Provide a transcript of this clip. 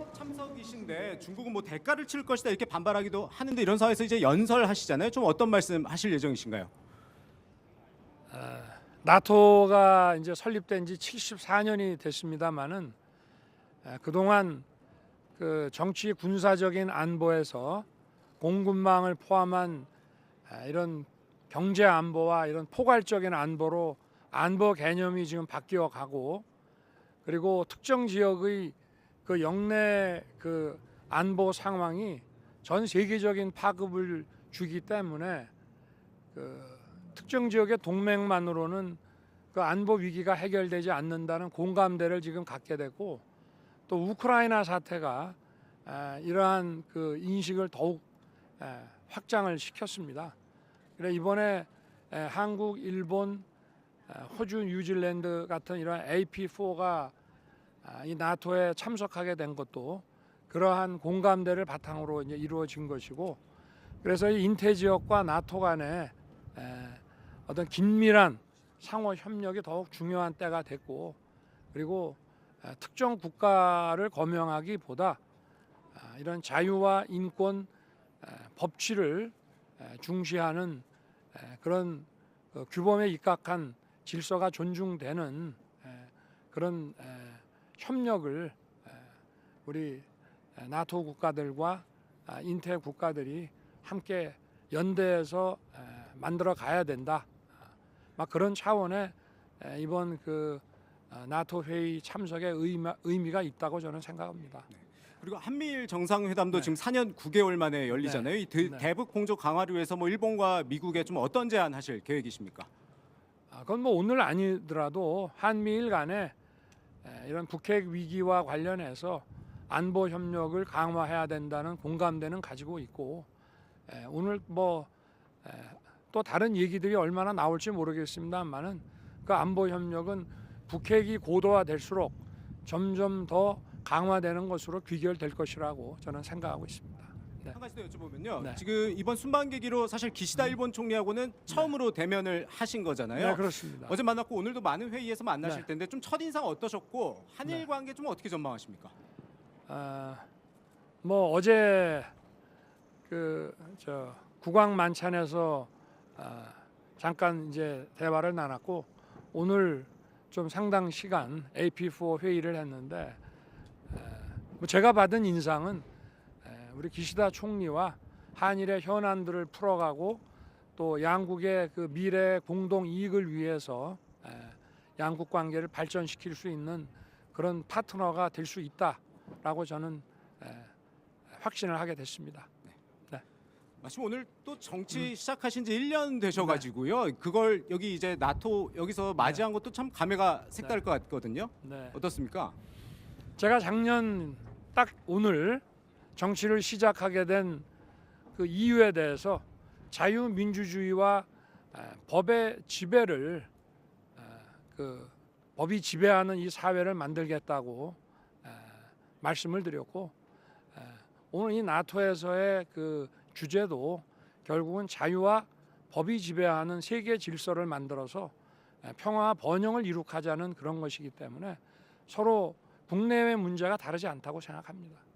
첫 참석이신데 중국은 뭐 대가를 치를 것이다 이렇게 반발하기도 하는데 이런 상황에서 이제 연설하시잖아요. 좀 어떤 말씀 하실 예정이신가요? 나토가 이제 설립된 지 74년이 됐습니다만은 그동안 그 정치 군사적인 안보에서 공군망을 포함한 에, 이런 경제 안보와 이런 포괄적인 안보로 안보 개념이 지금 바뀌어 가고 그리고 특정 지역의 그 영내 그 안보 상황이 전 세계적인 파급을 주기 때문에 그 특정 지역의 동맹만으로는 그 안보 위기가 해결되지 않는다는 공감대를 지금 갖게 됐고 또 우크라이나 사태가 에, 이러한 그 인식을 더욱 에, 확장을 시켰습니다. 그래 이번에 에, 한국, 일본, 에, 호주, 뉴질랜드 같은 이러한 AP4가 아, 이 나토에 참석하게 된 것도 그러한 공감대를 바탕으로 이제 이루어진 것이고 그래서 이 인태 지역과 나토 에, 어떤 긴밀한 상호 협력이 더욱 중요한 때가 됐고 그리고 에, 특정 국가를 거명하기보다 아, 이런 자유와 인권 에, 법치를 에, 중시하는 에, 그런 그 규범에 입각한 질서가 존중되는 에, 그런 에, 협력을 에, 우리 에, 나토 국가들과 아, 인태 국가들이 함께 연대해서 에, 만들어 가야 된다. 아, 막 그런 차원의 에, 이번 그 아, 나토 회의 참석의 의미, 의미 가 있다고 저는 생각합니다. 그리고 한미일 정상회담도 네. 지금 4년 9개월 만에 열리잖아요. 이 대, 네. 대북 공조 강화를 위해서 뭐 일본과 미국에 좀 어떤 제안 하실 계획이십니까? 아, 그건 뭐 오늘 아니더라도 한미일 간에 에, 이런 북핵 위기와 관련해서 안보 협력을 강화해야 된다는 공감대는 가지고 있고 에, 오늘 뭐 또 다른 얘기들이 얼마나 나올지 모르겠습니다만은 그 안보 협력은 북핵이 고도화될수록 점점 더 강화되는 것으로 귀결될 것이라고 저는 생각하고 있습니다. 네. 한 가지 더 여쭤보면요. 네. 지금 이번 순방 계기로 사실 기시다 일본 총리하고는 처음으로 대면을 하신 거잖아요. 네, 그렇습니다. 어제 만났고 오늘도 많은 회의에서 만나실 네. 텐데 좀 첫 인상 어떠셨고 한일 네. 관계 좀 어떻게 전망하십니까? 아, 뭐 어제 그 저 국왕 만찬에서 아, 잠깐 이제 대화를 나눴고 오늘 좀 상당 시간 AP4 회의를 했는데 에, 뭐 제가 받은 인상은 에, 우리 기시다 총리와 한일의 현안들을 풀어가고 또 양국의 그 미래 공동 이익을 위해서 에, 양국 관계를 발전시킬 수 있는 그런 파트너가 될 수 있다라고 저는 에, 확신을 하게 됐습니다. 마침 오늘 또 음. 정치 시작하신 지 1년 되셔가지고요. 그걸 여기 이제 나토 여기서 맞이한 것도 참 감회가 색다를 것 같거든요. 네. 어떻습니까? 제가 작년 딱 오늘 정치를 시작하게 된 그 이유에 대해서 자유민주주의와 에, 법의 지배를 에, 그 법이 지배하는 이 사회를 만들겠다고 에, 말씀을 드렸고 에, 오늘 이 나토에서의 그 주제도 결국은 자유와 법이 지배하는 세계 질서를 만들어서 에, 평화와 번영을 이룩하자는 그런 것이기 때문에 서로 국내외 문제가 다르지 않다고 생각합니다.